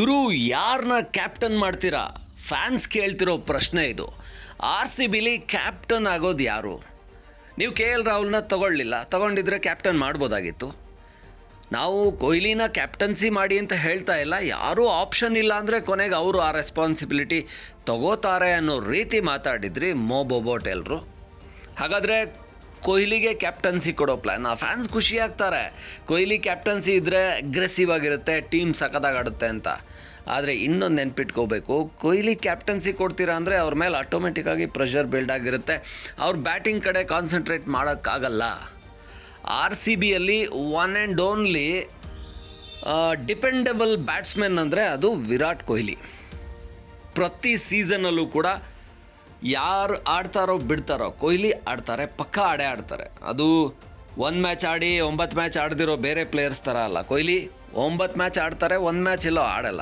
ಗುರು ಯಾರನ್ನ ಕ್ಯಾಪ್ಟನ್ ಮಾಡ್ತೀರಾ? ಫ್ಯಾನ್ಸ್ ಕೇಳ್ತಿರೋ ಪ್ರಶ್ನೆ ಇದು. ಆರ್ ಸಿ ಬಿಲಿ ಕ್ಯಾಪ್ಟನ್ ಆಗೋದು ಯಾರು? ನೀವು ಕೆ ಎಲ್ ರಾಹುಲ್ನ ತಗೊಳ್ಳಿಲ್ಲ. ತಗೊಂಡಿದ್ರೆ ಕ್ಯಾಪ್ಟನ್ ಮಾಡ್ಬೋದಾಗಿತ್ತು. ನಾವು ಕೊಹ್ಲಿನ ಕ್ಯಾಪ್ಟನ್ಸಿ ಮಾಡಿ ಅಂತ ಹೇಳ್ತಾ ಇಲ್ಲ. ಯಾರೂ ಆಪ್ಷನ್ ಇಲ್ಲ ಅಂದರೆ ಕೊನೆಗೆ ಅವರು ಆ ರೆಸ್ಪಾನ್ಸಿಬಿಲಿಟಿ ತಗೋತಾರೆ ಅನ್ನೋ ರೀತಿ ಮಾತಾಡಿದ್ರಿ ಮೋ ಬೊಬೋಟ್ ಎಲ್ರು. ಹಾಗಾದರೆ ಕೊಹ್ಲಿಗೆ ಕ್ಯಾಪ್ಟನ್ಸಿ ಕೊಡೋ ಪ್ಲ್ಯಾನ್ ಫ್ಯಾನ್ಸ್ ಖುಷಿ ಆಗ್ತಾರೆ. ಕೊಹ್ಲಿ ಕ್ಯಾಪ್ಟನ್ಸಿ ಇದ್ದರೆ ಅಗ್ರೆಸಿವ್ ಆಗಿರುತ್ತೆ ಟೀಮ್ ಸಖತ್ತಾಗಿ ಆಡುತ್ತೆ ಅಂತ. ಆದರೆ ಇನ್ನೊಂದು ನೆನ್ಪಿಟ್ಕೋಬೇಕು, ಕೊಹ್ಲಿ ಕ್ಯಾಪ್ಟನ್ಸಿ ಕೊಡ್ತೀರಾ ಅಂದರೆ ಅವ್ರ ಮೇಲೆ ಆಟೋಮೆಟಿಕ್ಕಾಗಿ ಪ್ರೆಷರ್ ಬಿಲ್ಡ್ ಆಗಿರುತ್ತೆ. ಅವ್ರ ಬ್ಯಾಟಿಂಗ್ ಕಡೆ ಕಾನ್ಸಂಟ್ರೇಟ್ ಮಾಡೋಕ್ಕಾಗಲ್ಲ. R C ಬಿಯಲ್ಲಿ one and only dependable batsman ಅಂದರೆ ಅದು ವಿರಾಟ್ ಕೊಹ್ಲಿ. ಪ್ರತಿ ಸೀಸನಲ್ಲೂ ಕೂಡ ಯಾರು ಆಡ್ತಾರೋ ಬಿಡ್ತಾರೋ, ಕೊಹ್ಲಿ ಆಡ್ತಾರೆ, ಪಕ್ಕ ಆಡೇ ಆಡ್ತಾರೆ. ಅದು ಒಂದು ಮ್ಯಾಚ್ ಆಡಿ ಒಂಬತ್ತು ಮ್ಯಾಚ್ ಆಡ್ದಿರೋ ಬೇರೆ ಪ್ಲೇಯರ್ಸ್ ಥರ ಅಲ್ಲ. ಕೊಹ್ಲಿ ಒಂಬತ್ತು ಮ್ಯಾಚ್ ಆಡ್ತಾರೆ, ಒಂದು ಮ್ಯಾಚ್ ಇಲ್ಲೋ ಆಡಲ್ಲ.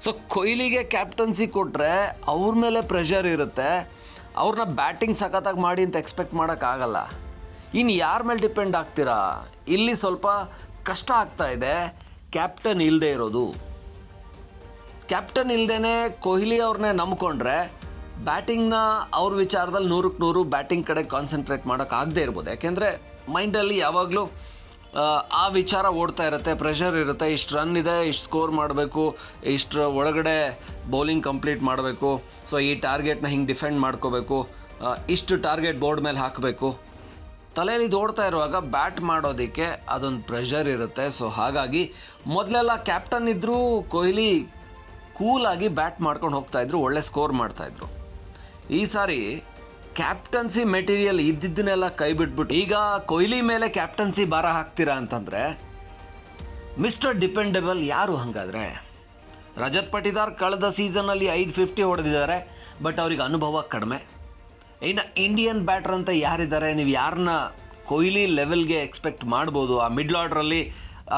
ಸೊ ಕೊಹ್ಲಿಗೆ ಕ್ಯಾಪ್ಟನ್ಸಿ ಕೊಟ್ಟರೆ ಅವ್ರ ಮೇಲೆ ಪ್ರೆಷರ್ ಇರುತ್ತೆ. ಅವ್ರನ್ನ ಬ್ಯಾಟಿಂಗ್ ಸಖತ್ತಾಗಿ ಮಾಡಿ ಅಂತ ಎಕ್ಸ್ಪೆಕ್ಟ್ ಮಾಡೋಕ್ಕಾಗಲ್ಲ ಇನ್ನು ಯಾರ ಮೇಲೆ ಡಿಪೆಂಡ್ ಆಗ್ತೀರಾ? ಇಲ್ಲಿ ಸ್ವಲ್ಪ ಕಷ್ಟ ಆಗ್ತಾ ಇದೆ. ಕ್ಯಾಪ್ಟನ್ ಇಲ್ಲದೆ ಇರೋದು. ಕ್ಯಾಪ್ಟನ್ ಇಲ್ಲದೇ ಕೊಹ್ಲಿ ಅವ್ರನ್ನೇ ನಂಬ್ಕೊಂಡ್ರೆ ಬ್ಯಾಟಿಂಗ್ನ ಅವ್ರ ವಿಚಾರದಲ್ಲಿ ನೂರಕ್ಕೆ ನೂರು ಬ್ಯಾಟಿಂಗ್ ಕಡೆ ಕಾನ್ಸಂಟ್ರೇಟ್ ಮಾಡೋಕ್ಕಾಗದೇ ಇರ್ಬೋದು. ಯಾಕೆಂದರೆ ಮೈಂಡಲ್ಲಿ ಯಾವಾಗಲೂ, ಆ ವಿಚಾರ ಓಡ್ತಾ ಇರುತ್ತೆ ಪ್ರೆಷರ್ ಇರುತ್ತೆ, ಇಷ್ಟು ರನ್ ಇದೆ, ಇಷ್ಟು ಸ್ಕೋರ್ ಮಾಡಬೇಕು, ಇಷ್ಟು ಒಳಗಡೆ ಬೌಲಿಂಗ್ ಕಂಪ್ಲೀಟ್ ಮಾಡಬೇಕು ಸೊ ಈ ಟಾರ್ಗೆಟ್ನ ಹಿಂಗೆ ಡಿಫೆಂಡ್ ಮಾಡ್ಕೋಬೇಕು ಇಷ್ಟು ಟಾರ್ಗೆಟ್ ಬೋರ್ಡ್ ಮೇಲೆ ಹಾಕಬೇಕು. ತಲೆಯಲ್ಲಿ ಓಡ್ತಾ ಇರುವಾಗ ಬ್ಯಾಟ್ ಮಾಡೋದಕ್ಕೆ ಅದೊಂದು ಪ್ರೆಷರ್ ಇರುತ್ತೆ ಸೊ ಹಾಗಾಗಿ ಮೊದಲೆಲ್ಲ ಕ್ಯಾಪ್ಟನ್ ಇದ್ದರೂ ಕೊಹ್ಲಿ ಕೂಲಾಗಿ ಬ್ಯಾಟ್ ಮಾಡ್ಕೊಂಡು ಹೋಗ್ತಾಯಿದ್ರು ಒಳ್ಳೆ ಸ್ಕೋರ್ ಮಾಡ್ತಾಯಿದ್ರು ಈ ಸಾರಿ ಕ್ಯಾಪ್ಟನ್ಸಿ ಮೆಟೀರಿಯಲ್ ಇದ್ದಿದ್ದನ್ನೆಲ್ಲ ಕೈ ಬಿಟ್ಬಿಟ್ಟು, ಈಗ ಕೊಹ್ಲಿ ಮೇಲೆ ಕ್ಯಾಪ್ಟನ್ಸಿ ಭಾರ ಹಾಕ್ತೀರಾ ಅಂತಂದರೆ ಮಿಸ್ಟರ್ ಡಿಪೆಂಡೆಬಲ್ ಯಾರು ಹಾಗಾದರೆ? ರಜತ್ ಪಟಿದಾರ್ ಕಳೆದ ಸೀಸನಲ್ಲಿ ಐದು ಫಿಫ್ಟಿ ಹೊಡೆದಿದ್ದಾರೆ ಬಟ್ ಅವ್ರಿಗೆ ಅನುಭವ ಕಡಿಮೆ. ಇನ್ನು ಇಂಡಿಯನ್ ಬ್ಯಾಟ್ರ್ ಅಂತ ಯಾರಿದ್ದಾರೆ, ನೀವು ಯಾರನ್ನ ಕೊಹ್ಲಿ ಲೆವೆಲ್ಗೆ ಎಕ್ಸ್ಪೆಕ್ಟ್ ಮಾಡ್ಬೋದು? ಆ ಮಿಡ್ಲ್ ಆರ್ಡ್ರಲ್ಲಿ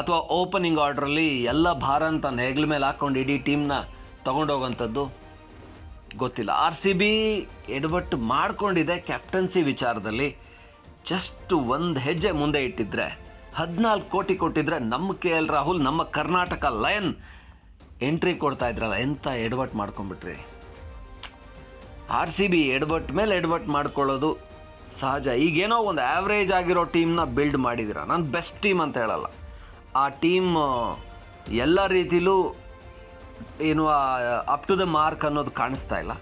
ಅಥವಾ ಓಪನಿಂಗ್ ಆರ್ಡ್ರಲ್ಲಿ ಎಲ್ಲ ಭಾರ ಅಂತ ಹೆಗ್ಲ ಮೇಲೆ ಹಾಕ್ಕೊಂಡು ಇಡೀ ಟೀಮ್ನ ತೊಗೊಂಡೋಗೋಂಥದ್ದು? ಗೊತ್ತಿಲ್ಲ. ಆರ್ ಸಿ ಬಿ ಎಡವಟ್ಟು ಮಾಡ್ಕೊಂಡಿದೆ ಕ್ಯಾಪ್ಟನ್ಸಿ ವಿಚಾರದಲ್ಲಿ. ಜಸ್ಟ್ ಒಂದು ಹೆಜ್ಜೆ ಮುಂದೆ ಇಟ್ಟಿದ್ರೆ, ಹದಿನಾಲ್ಕು ಕೋಟಿ ಕೊಟ್ಟಿದ್ರೆ ನಮ್ಮ ಕೆ ಎಲ್ ರಾಹುಲ್ ನಮ್ಮ ಕರ್ನಾಟಕ ಲಯನ್ ಎಂಟ್ರಿ ಕೊಡ್ತಾ ಇದ್ರಲ್ಲ ಎಂಥ ಎಡವಟ್ ಮಾಡ್ಕೊಂಬಿಟ್ರಿ ಆರ್ ಸಿ ಬಿ ಎಡವಟ್ ಮೇಲೆ ಎಡವಟ್ ಮಾಡ್ಕೊಳ್ಳೋದು ಸಹಜ. ಈಗೇನೋ ಒಂದು ಆ್ಯಾವ್ರೇಜ್ ಆಗಿರೋ ಟೀಮ್ನ ಬಿಲ್ಡ್ ಮಾಡಿದ್ದೀರ ನಾನು ಬೆಸ್ಟ್ ಟೀಮ್ ಅಂತ ಹೇಳಲ್ಲ. ಆ ಟೀಮ್ ಎಲ್ಲ ರೀತಿಲೂ ಏನು ಅಪ್ ಟು ದ ಮಾರ್ಕ್ ಅನ್ನೋದು ಕಾಣಿಸ್ತಾ ಇಲ್ಲ.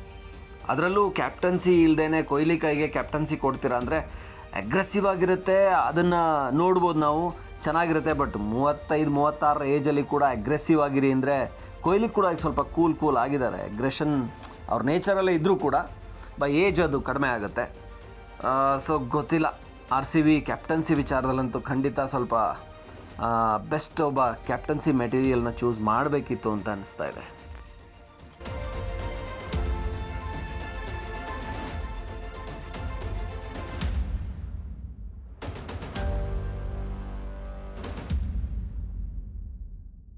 ಅದರಲ್ಲೂ ಕ್ಯಾಪ್ಟನ್ಸಿ ಇಲ್ಲದೇ ಕೊಹ್ಲಿ ಕೈಗೆ ಕ್ಯಾಪ್ಟನ್ಸಿ ಕೊಡ್ತೀರಾ ಅಂದರೆ ಅಗ್ರೆಸಿವ್ ಆಗಿರುತ್ತೆ, ಅದನ್ನು ನೋಡ್ಬೋದು ನಾವು. ಚೆನ್ನಾಗಿರುತ್ತೆ ಬಟ್ ಮೂವತ್ತೈದು ಮೂವತ್ತಾರು ಏಜಲ್ಲಿ ಕೂಡ ಅಗ್ರೆಸಿವ್ ಆಗಿರಿ ಅಂದರೆ ಕೊಹ್ಲಿ ಕೂಡ ಈಗ ಸ್ವಲ್ಪ ಕೂಲ್ ಕೂಲ್ ಆಗಿದ್ದಾರೆ. ಅಗ್ರೆಷನ್ ಅವ್ರ ನೇಚರಲ್ಲೇ ಇದ್ದರೂ ಕೂಡ ಬೈ ಏಜ್ ಅದು ಕಡಿಮೆ ಆಗುತ್ತೆ. ಸೊ ಗೊತ್ತಿಲ್ಲ. ಆರ್ ಸಿ ಬಿ ಕ್ಯಾಪ್ಟನ್ಸಿ ವಿಚಾರದಲ್ಲಂತೂ ಖಂಡಿತ ಸ್ವಲ್ಪ ಬೆಸ್ಟ್ ಒಬ್ಬ ಕ್ಯಾಪ್ಟನ್ಸಿ ಮೆಟೀರಿಯಲ್ನ ಚೂಸ್ ಮಾಡಬೇಕಿತ್ತು ಅಂತ ಅನಿಸ್ತಾ ಇದೆ.